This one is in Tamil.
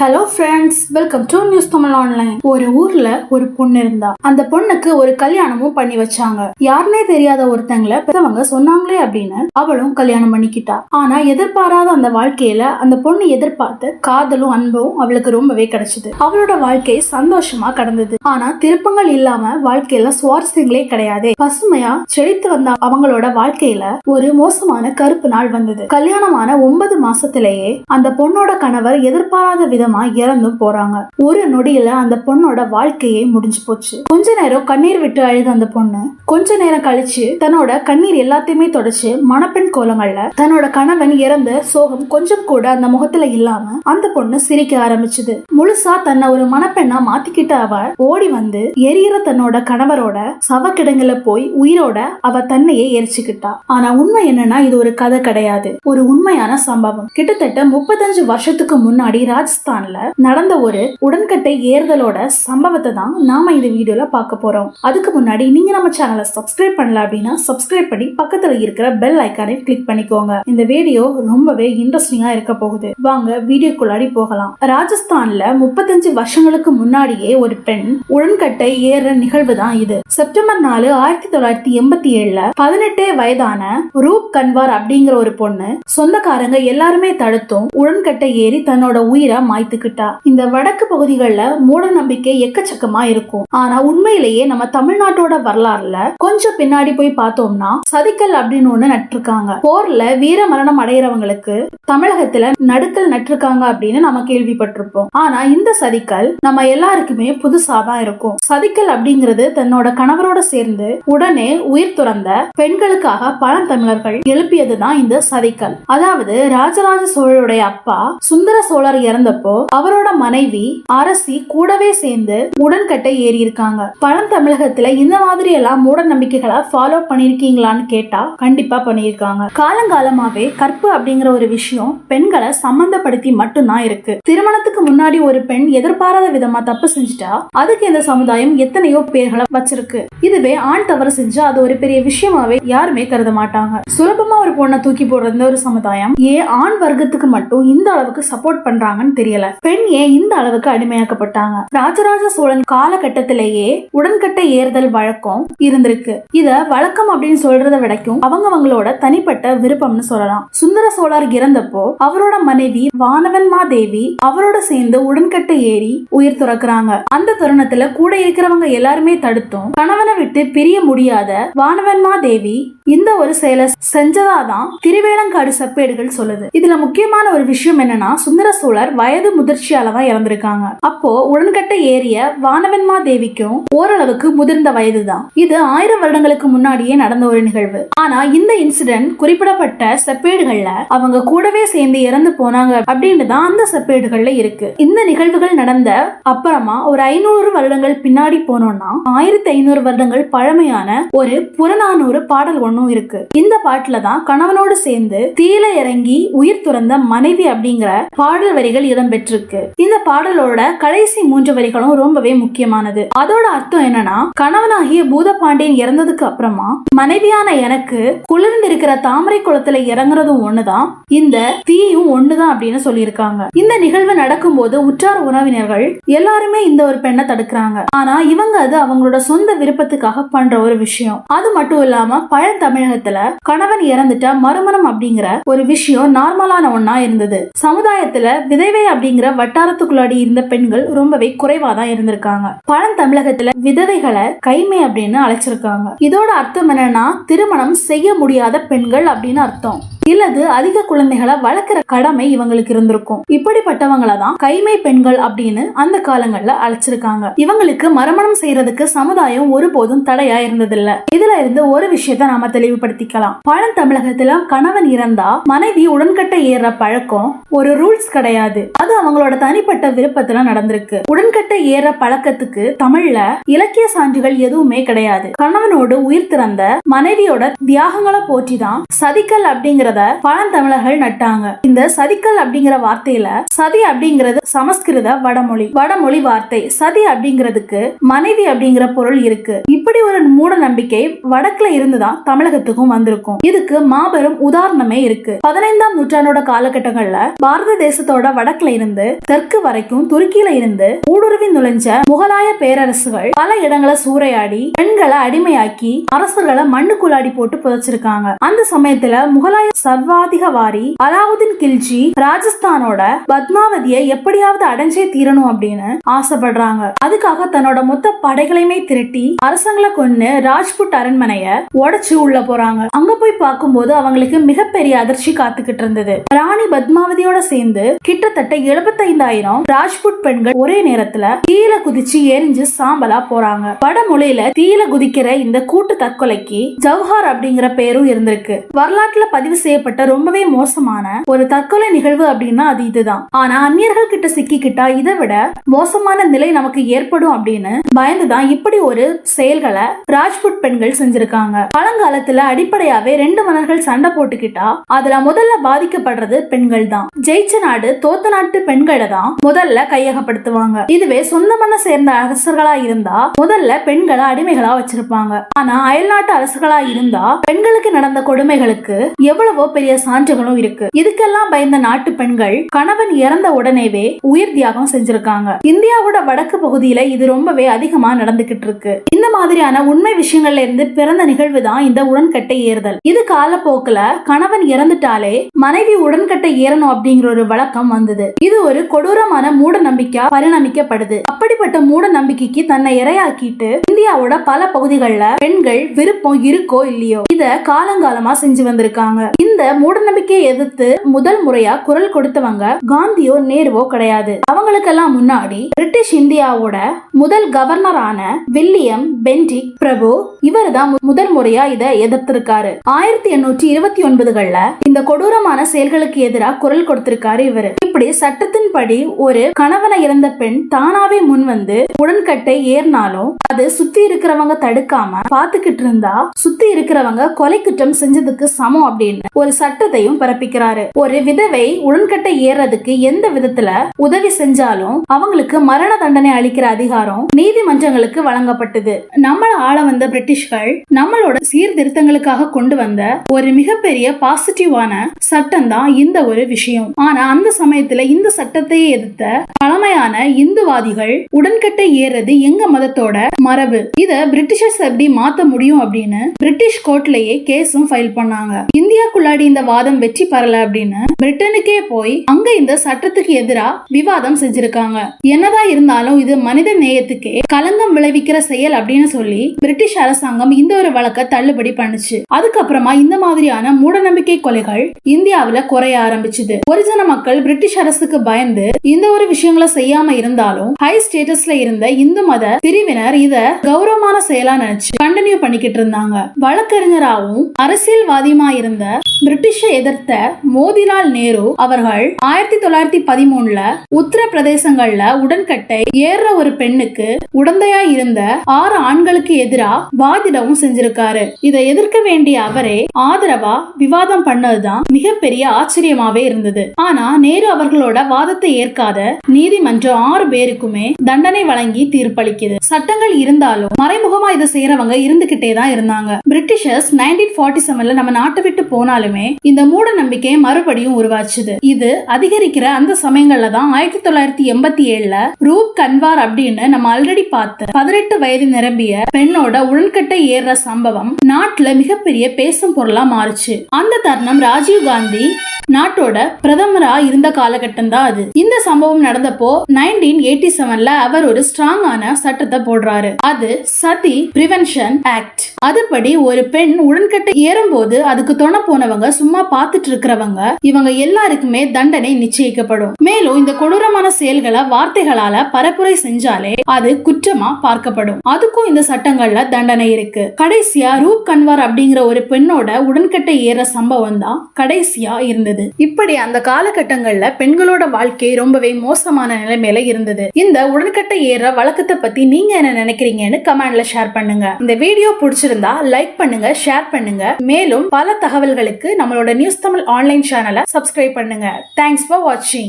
Hello friends welcome to news Tamil online ஒரு ஊர்ல ஒரு பொண்ணு இருந்தா. அந்த பொண்ணுக்கு ஒரு கல்யாணமும் பண்ணி வச்சாங்க. யாருனே தெரியாத ஒருத்தங்களை பெத்தவங்க சொன்னாங்களே அப்படின்னு அவளும் கல்யாணம் பண்ணிக்கிட்டா. ஆனா எதிர்பாராத அந்த வாழ்க்கையில அந்த பொண்ணு எதிர்பார்த்த காதலும் அன்பும் அவளுக்கு ரொம்பவே கிடைச்சது. அவளோட வாழ்க்கை சந்தோஷமா கடந்தது. ஆனா திருப்பங்கள் இல்லாம வாழ்க்கையில சுவாரஸ்யங்களே கிடையாது. பசுமையா செழித்து வந்த அவங்களோட வாழ்க்கையில ஒரு மோசமான கருப்பு நாள் வந்தது. கல்யாணமான ஒன்பது மாசத்திலேயே அந்த பொண்ணோட கணவர் எதிர்பாராத விதம் விதமா இறந்தும் போறாங்க. ஒரு நொடியில அந்த பொண்ணோட வாழ்க்கையே முடிஞ்சு போச்சு. கொஞ்ச நேரம் கண்ணீர் விட்டு அழுத அந்த பொண்ணு கொஞ்ச நேரம் கழிச்சு தன்னோட கண்ணீர் எல்லாத்தையுமே தொடச்சு மணப்பெண் கோலங்கள்ல தன்னோட கணவன் இறந்த சோகம் கொஞ்சம் கூட அந்த முகத்துல இல்லாம அந்த பொண்ணு சிரிக்க ஆரம்பிச்சது. முழுசா தன்னை ஒரு மணப்பெண்ணா மாத்திக்கிட்ட அவ ஓடி வந்து எரியற தன்னோட கணவரோட சவக்கிடங்குல போய் உயிரோட அவ தன்னையே எரிச்சுக்கிட்டா. ஆனா உண்மை என்னன்னா இது ஒரு கதை கிடையாது. ஒரு உண்மையான சம்பவம். கிட்டத்தட்ட முப்பத்தஞ்சு வருஷத்துக்கு முன்னாடி ராஜஸ்தான் ராஜஸ்தான்ல நடந்த ஒரு உடன்கட்டை ஏறுதலோட சம்பவத்தை தான் நாம இந்த வீடியோல பார்க்க போறோம். அதுக்கு முன்னாடி நீங்க நம்ம சேனலை சப்ஸ்கிரைப் பண்ணல அப்படின்னா சப்ஸ்கிரைப் பண்ணி பக்கத்துல இருக்கிற பெல் ஐக்கானை கிளிக் பண்ணிக்கோங்க. இந்த வீடியோ ரொம்பவே இன்ட்ரெஸ்டிங்கா இருக்க போகுது. வாங்க வீடியோக்குள்ளாடி போகலாம். ராஜஸ்தான்ல முப்பத்தஞ்சு வருஷங்களுக்கு முன்னாடியே ஒரு பெண் உடன்கட்டை ஏறுற நிகழ்வு தான் இது. செப்டம்பர் நாலு ஆயிரத்தி தொள்ளாயிரத்தி எண்பத்தி ஏழுல பதினெட்டே வயதான ரூப் கன்வார் அப்படிங்கிற ஒரு பொண்ணு சொந்தக்காரங்க எல்லாருமே தடுத்தும் உடன்கட்டை ஏறி தன்னோட உயிரை அமைத்துக்கிட்டா இந்த வடக்கு பகுதிகளில் மூட நம்பிக்கை எக்கச்சக்கமா இருக்கும். ஆனா உண்மையிலேயே நம்ம தமிழ்நாட்டோட வரலாறுல கொஞ்சம் பின்னாடி போய் பார்த்தோம்னா சதிக்கல் அப்படின்னு ஒண்ணு நட்டிருக்காங்க. போர்ல வீர மரணம் அடையிறவங்களுக்கு தமிழகத்துல நடுக்கல் நட்டிருக்காங்க அப்படின்னு நம்ம கேள்விப்பட்டிருப்போம். ஆனா இந்த சதிக்கல் நம்ம எல்லாருக்குமே புதுசா தான் இருக்கும். சதிக்கல் அப்படிங்கிறது தன்னோட கணவரோட சேர்ந்து உடனே உயிர் துறந்த பெண்களுக்காக பழந்தமிழர்கள் எழுப்பியதுதான் இந்த சதிக்கல். அதாவது ராஜராஜ சோழருடைய அப்பா சுந்தர சோழர் இறந்தப்போ அவரோட மனைவி அரசி கூடவே சேர்ந்து உடன்கட்டை ஏறி இருக்காங்க பழந்தமிழகத்துல இந்த மாதிரி எல்லாம் மூட நம்பிக்கைகளை ஃபாலோ பண்ணிருக்கீங்களான்னு கேட்டா கண்டிப்பா பண்ணியிருக்காங்க. காலங்காலமாவே கற்பு அப்படிங்கிற ஒரு விஷயம் பெண்களை சம்பந்தப்படுத்தி மட்டும்தான் இருக்கு. திருமணத்துக்கு முன்னாடி ஒரு பெண் எதிர்பாராத விதமா தப்பு செஞ்சுட்டா அதுக்கு இந்த சமுதாயம் எத்தனையோ பேர்களை வச்சிருக்கு. இதுவே ஆண் தவறு செஞ்சா அது ஒரு பெரிய விஷயமாவே யாருமே கருத மாட்டாங்க. சுலபமா ஒரு பொண்ணை தூக்கி போடுற இந்த ஒரு சமுதாயம் ஏன் ஆண் வர்க்கத்துக்கு மட்டும் இந்த அளவுக்கு சப்போர்ட் பண்றாங்கன்னு தெரியல. பெண் ஏன் இந்த அளவுக்கு அடிமையாக்கப்பட்டாங்க? ராஜராஜ சோழன் காலகட்டத்திலேயே உடன்கட்டை ஏறுதல் வழக்கம் இருந்திருக்கு. இத வழக்கம் அப்படின்னு சொல்றத விடைக்கும் அவங்கவங்களோட தனிப்பட்ட விருப்பம்னு சொல்லலாம். சுந்தர சோழர் இறந்தப்போ அவரோட மனைவி வானவன்மா தேவி அவரோட சேர்ந்து உடன்கட்டை ஏறி உயிர் துறக்குறாங்க. அந்த தருணத்துல கூட இருக்கிறவங்க எல்லாருமே தடுத்தும் கணவனை விட்டு பிரிய முடியாத வானவன்மா தேவி இந்த ஒரு செயலை செஞ்சதாதான் திருவேலங்காடு செப்பேடுகள் சொல்லுது. இதுல முக்கியமான ஒரு விஷயம் என்னன்னா சுந்தர சோழர் வயது முதிர்ச்சியால தான் இறந்திருக்காங்க. அப்போ உடன்கட்டை ஏறிய வானவன்மா தேவிக்கும் ஓரளவுக்கு முதிர்ந்த வயது தான் இது ஆயிரம் வருடங்களுக்கு முன்னாடியே நடந்த ஒரு நிகழ்வு. ஆனா இந்த இன்சிடென்ட் குறிப்பிடப்பட்ட செப்பேடுகள்ல அவங்க கூடவே சேர்ந்து இறந்து போனாங்க அப்படின்னு தான் அந்த செப்பேடுகள்ல இருக்கு. இந்த நிகழ்வுகள் நடந்த அப்புறமா ஒரு ஐநூறு வருடங்கள் பின்னாடி போனோம்னா ஆயிரத்தி ஐநூறு வருடங்கள் பழமையான ஒரு புறநானூறு பாடல் ஒன்றும் இருக்கு. இந்த பாட்டுல தான் கணவனோடு சேர்ந்து தீல இறங்கி உயிர் துறந்த மனைவி அப்படிங்கிற பாடல் வரிகள் இடம்பெற்றிருக்கு இந்த பாடலோட கடைசி மூன்று வரிகளும் ரொம்பவே முக்கியமானது. அதோட அர்த்தம் என்னன்னா கணவனாகிய பூதபாண்டியன் இறந்ததுக்கு அப்புறமா மனைவியான எனக்கு குளிர்ந்திருக்கிற தாமரை குளத்துல இறங்குறதும் ஒண்ணுதான் இந்த தீயும் ஒண்ணுதான் அப்படின்னு சொல்லியிருக்காங்க. இந்த நிகழ்வு நடக்கும்போது உற்றார் உறவினர்கள் எல்லாருமே இந்த ஒரு பெண்ணை தடுக்கிறாங்க. ஆனா இவங்க அது அவங்களோட சொந்த விருப்பத்துக்காக பண்ற ஒரு விஷயம். அது மட்டும் இல்லாம பழந்தமிழகத்துல கணவன் இறந்துட்டா மறுமணம் அப்படிங்கிற ஒரு விஷயம் நார்மலான ஒன்னா இருந்தது. சமுதாயத்துல விதைவை அப்படி அப்படிங்கிற வட்டாரத்துக்குள்ளாடி இருந்த பெண்கள் ரொம்பவே குறைவா தான் இருந்திருக்காங்க பழந்தமிழகத்துல விதவைகளை கைமை அப்படின்னு அழைச்சிருக்காங்க. இதோட அர்த்தம் என்னன்னா திருமணம் செய்ய முடியாத பெண்கள் அப்படின்னு அர்த்தம். இல்லது அதிக குழந்தைகளை வளர்க்குற கடமை இவங்களுக்கு இருந்திருக்கும். இப்படிப்பட்டவங்கள தான் கைமை பெண்கள் அப்படின்னு அந்த காலங்கள்ல அழைச்சிருக்காங்க. இவங்களுக்கு மறுமணம் செய்யறதுக்கு சமுதாயம் ஒருபோதும் தடையா இருந்ததில்ல. இதுல இருந்து ஒரு விஷயத்த நாம தெளிவுபடுத்திக்கலாம். பழந்தமிழகத்துல கணவன் இறந்தா மனைவி உடன்கட்டை ஏறுற பழக்கம் ஒரு ரூல்ஸ் கிடையாது. அது அவங்களோட தனிப்பட்ட விருப்பத்துல நடந்திருக்கு. உடன்கட்டை ஏற பழக்கத்துக்கு தமிழ்ல இலக்கிய சான்றுகள் எதுவுமே கிடையாது. கணவனோடு உயிர் திறந்த மனைவியோட தியாகங்களை போற்றிதான் சதிக்கல் அப்படிங்கறத அப்படிங்கறத பழந்தமிழர்கள் நட்டாங்க. இந்த சதிக்கல் அப்படிங்கிற வார்த்தையில சதி அப்படிங்கிறது சமஸ்கிருத வடமொழி. வடமொழி வார்த்தை. சதி அப்படிங்கிறதுக்கு மனைவி அப்படிங்கிற பொருள் இருக்கு. இப்படி ஒரு மூட நம்பிக்கை வடக்குல இருந்துதான் தமிழகத்துக்கும் வந்திருக்கும். இதுக்கு மாபெரும் உதாரணமே இருக்கு. பதினைந்தாம் நூற்றாண்டோட காலகட்டங்கள்ல பாரத தேசத்தோட வடக்குல இருந்து தெற்கு வரைக்கும் துருக்கியில இருந்து ஊடுருவி நுழைஞ்ச முகலாய பேரரசுகள் பல இடங்களை சூறையாடி பெண்களை அடிமையாக்கி அரசர்களை மண்ணுக்குள்ளாடி போட்டு புதைச்சிருக்காங்க. அந்த சமயத்துல முகலாய சர்வாதிகவாரி அலாவுதீன் கில்ஜி ராஜஸ்தானோட பத்மாவதியை எப்படியாவது அடைஞ்சே தீரணும் அப்படின்னு ஆசைப்படுறாங்க. அதுக்காக தன்னோட மொத்த படைகளையுமே திரட்டி அரசங்களை கொண்டு ராஜ்புட் அரண்மனைய உடைச்சு உள்ள போறாங்க. அங்க போய் பார்க்கும்போது அவங்களுக்கு மிகப்பெரிய அதிர்ச்சி காத்துக்கிட்டு இருந்தது. ராணி பத்மாவதியோட சேர்ந்து கிட்டத்தட்ட எழுபத்தைந்தாயிரம் ராஜ்புட் பெண்கள் ஒரே நேரத்துல தீயில குதிச்சு எரிஞ்சு சாம்பலா போறாங்க. வடமொழியில தீயில குதிக்கிற இந்த கூட்டு தற்கொலைக்கு ஜவஹர் அப்படிங்கிற பேரும் இருந்திருக்கு. வரலாற்றுல பதிவு செய்யப்பட்ட ரொம்பவே மோசமான ஒரு தற்கொலை நிகழ்வு அப்படின்னா அது இதுதான். ஆனா அந்நியர்கள் கிட்ட சிக்கிக்கிட்டா இதை விட மோசமான நிலை நமக்கு ஏற்படும் அப்படின்னு பயந்துதான் இப்படி ஒரு செயல்களை ராஜ்புட் பெண்கள் செஞ்சிருக்காங்க. பழங்காலத்துல அடிப்படையாவே ரெண்டு மன்னர்கள் சண்டை போட்டுக்கிட்டா அதுல முதல்ல பாதிக்கப்படுறது பெண்கள் தான் ஜெயிச்ச நாடு தோத்த நாட்டு பெண்களை தான் முதல்ல கையகப்படுத்துவாங்க. இதுவே சொந்த மண்ண சேர்ந்த அரசர்களா இருந்தா முதல்ல பெண்களை அடிமைகளா வச்சிருப்பாங்க. ஆனா அயல்நாட்டு அரசர்களா இருந்தா பெண்களுக்கு நடந்த கொடுமைகளுக்கு எவ்வளவு பெரிய சான்றுகளும் இருக்கு. இதுக்கெல்லாம் பயந்த நாட்டு பெண்கள் கணவன் இறந்த உடனேவே உயிர் தியாகம் செஞ்சிருக்காங்க. இந்தியாவோட வடக்கு பகுதியில இது ரொம்பவே அதிகமா நடந்துகிட்டு இருக்கு. இந்த மாதிரியான உண்மை விஷயங்கள்ல இருந்து பிறந்த நிகழ்வு தான் இந்த உடன்கட்டை ஏறுதல். இது காலப்போக்குல கணவன் இறந்துட்டாலே மனைவி உடன்கட்டை ஏறணும் அப்படிங்கிற ஒரு வழக்கம் வந்தது. இது ஒரு கொடூரமான மூட நம்பிக்கையா பரிணமிக்கப்படுது. அப்படிப்பட்ட மூட நம்பிக்கைக்கு தன்னை இரையாக்கிட்டு இந்தியாவோட பல பகுதிகளில் பெண்கள் விருப்பம் இருக்கோ இல்லையோ இத காலங்காலமா செஞ்சு வந்திருக்காங்க. இந்த மூட நம்பிக்கையை எதிர்த்து முதல் முறையா குரல் கொடுத்தவங்க காந்தியோ நேருவோ கிடையாது. அவங்களுக்கெல்லாம் முன்னாடி பிரிட்டிஷ் இந்தியாவோட முதல் கவர்னரான வில்லியம் பென்டிக் பிரபு இவர் தான் முதல் முறையா இத எதிர்த்திருக்காரு. ஆயிரத்தி எண்ணூற்றி இருபத்தி ஒன்பதுகள்ல இந்த கொடூரமான செயல்களுக்கு எதிராக குரல் கொடுத்திருக்காரு இவரு. இப்படி சட்டத்தின்படி ஒரு கணவனை இறந்த பெண் தானாவே முன் வந்து உடன்கட்டை ஏறினாலும் அது சுத்தி இருக்கிறவங்க தடுக்காம பாத்துக்கிட்டு இருந்தா சுத்தி இருக்கிறவங்க கொலை குற்றம் செஞ்சதுக்கு சமம் அப்படின்னு ஒரு சட்டத்தையும் பிறப்பிக்கிறாரு. ஒரு விதவை உடன்கட்டை ஏறதுக்கு எந்த விதத்துல உதவி செஞ்சாலும் அவங்களுக்கு மரண தண்டனை அளிக்கிற அதிகாரம் நீதிமன்றங்களுக்கு வழங்கப்பட்டது. நம்மள ஆள வந்த பிரிட்டிஷ்கள் நம்மளோட சீர்திருத்தங்களுக்காக கொண்டு வந்த ஒரு மிகப்பெரிய பாசிட்டிவான சட்டம் தான் இந்த ஒரு விஷயம். ஆனா அந்த சமயத்துல இந்த சட்டத்தையே எதிர்த்த பழமையான இந்துவாதிகள் உடன்கட்டை ஏறது எங்க மதத்தோட மரபு? இத பிரிட்டிஷர்ஸ் எப்படி மாத்த முடியும் அப்படின்னு பிரிட்டிஷ் கோர்ட்லயே கேஸும் ஃபைல் பண்ணாங்க. இந்தியாக்குள்ள இந்தியாக்குள்ளாடி இந்த வாதம் வெற்றி பெறல அப்படின்னு பிரிட்டனுக்கே போய் அங்க இந்த சட்டத்துக்கு எதிரா விவாதம் செஞ்சிருக்காங்க. என்னதான் இருந்தாலும் இது மனித நேயத்துக்கே களங்கம் விளைவிக்கிற செயல் அப்படின்னு சொல்லி பிரிட்டிஷ் அரசாங்கம் இந்த ஒரு வழக்க தள்ளுபடி பண்ணுச்சு. அதுக்கப்புறமா இந்த மாதிரியான மூடநம்பிக்கை கொலைகள் இந்தியாவுல குறைய ஆரம்பிச்சுது. ஒரிஜின மக்கள் பிரிட்டிஷ் அரசுக்கு பயந்து இந்த ஒரு விஷயங்களை செய்யாம இருந்தாலும் ஹை ஸ்டேட்டஸ்ல இருந்த இந்து மத பிரிவினர் இத கௌரவமான செயலா நினைச்சு கண்டினியூ பண்ணிக்கிட்டு இருந்தாங்க. வழக்கறிஞராகவும் அரசியல்வாதியுமா இருந்த பிரிட்டிஷை எதிர்த்த மோதிலால் நேரு அவர்கள் ஆயிரத்தி தொள்ளாயிரத்தி பதிமூணுல உத்தரப்பிரதேசங்கள்ல உடன்கட்டை ஏறுற ஒரு பெண்ணுக்கு உடந்தையா இருந்த ஆறு ஆண்களுக்கு எதிரா வாதிடவும் செஞ்சிருக்காரு. இதை எதிர்க்க வேண்டிய அவரே ஆதரவா விவாதம் பண்ணதுதான் மிகப்பெரிய ஆச்சரியமாவே இருந்தது. ஆனா நேரு அவர்களோட வாதத்தை ஏற்காத நீதிமன்றம் ஆறு பேருக்குமே தண்டனை வழங்கி தீர்ப்பளிக்குது. சட்டங்கள் இருந்தாலும் மறைமுகமா இதை செய்யறவங்க இருந்துகிட்டே தான் இருந்தாங்க. பிரிட்டிஷர்ஸ் நைன்டீன் ஃபார்ட்டி செவன்ல நம்ம நாட்டை விட்டு போனாலும் இந்த மூட நம்பிக்கை மறுபடியும் உருவாச்சுது. இது அதிகரிக்கிற அந்த சமயங்கள்ல தான் ஆயிரத்தி தொள்ளாயிரத்தி எண்பத்தி ஏழுல ரூப் கன்வார் அப்படின்னு நம்ம ஆல்ரெடி பார்த்த பதினெட்டு வயது நிரம்பிய பெண்ணோட உடன்கட்டை ஏறுற சம்பவம் நாட்டுல மிகப்பெரிய பேசும் பொருளா மாறுச்சு. அந்த தருணம் ராஜீவ் காந்தி நாட்டோட பிரதமரா இருந்த காலகட்டம் தான் அது. இந்த சம்பவம் நடந்தப்போ நைன்டீன் எயிட்டி செவன்ல அவர் ஒரு ஸ்ட்ராங்கான சட்டத்தை போடுறாரு. அது சதி பிரிவென்ஷன் ஆக்ட். அதுபடி ஒரு பெண் உடன்கட்டை ஏறும் போது அதுக்கு தொண போனவங்க சும்மா பார்த்துட்டு இருக்கிறவங்க இவங்க எல்லாருக்குமே தண்டனை நிச்சயிக்கப்படும். மேலும் இந்த கொடூரமான செயல்களை வார்த்தைகளால பரப்புரை செஞ்சாலே அது குற்றமா பார்க்கப்படும். அதுக்கும் இந்த சட்டங்கள்ல தண்டனை இருக்கு. கடைசியா ரூப் கன்வார் அப்படிங்கிற ஒரு பெண்ணோட உடன்கட்டை ஏற சம்பவம் தான் கடைசியா இருந்தது. இப்படி அந்த காலகட்டங்கள்ல பெண்களோட வாழ்க்கை ரொம்பவே மோசமான நிலைமையில இருந்தது. இந்த உடன்கட்டை ஏற வழக்கத்தை பத்தி நீங்க என்ன நினைக்கிறீங்கன்னு கமெண்ட்ல ஷேர் பண்ணுங்க. இந்த வீடியோ பிடிச்சிருந்தா லைக் பண்ணுங்க ஷேர் பண்ணுங்க. மேலும் பல தகவல்களுக்கு நம்மளோட நியூஸ் தமிழ் ஆன்லைன் சேனலை சப்ஸ்கிரைப் பண்ணுங்க. தேங்க்ஸ் ஃபார் வாட்சிங்